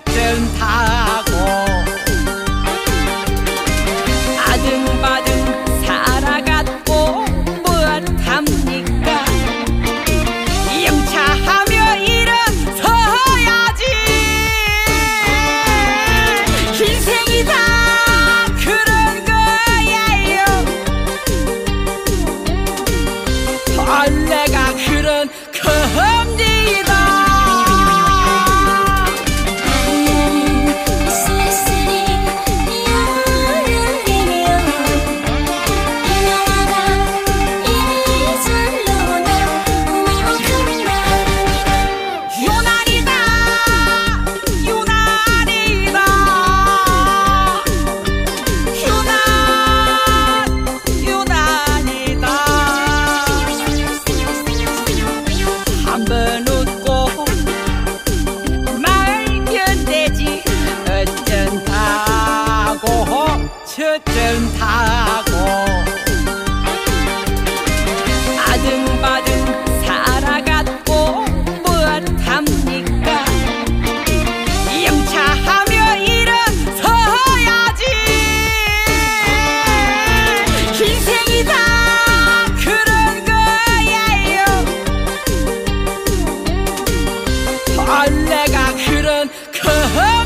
tell 버릇은 타고 아등바등 살아갔고 무엇합니까? 영차하며 일어서야지. 인생이다. 그런 거예요. 벌레가 그런 거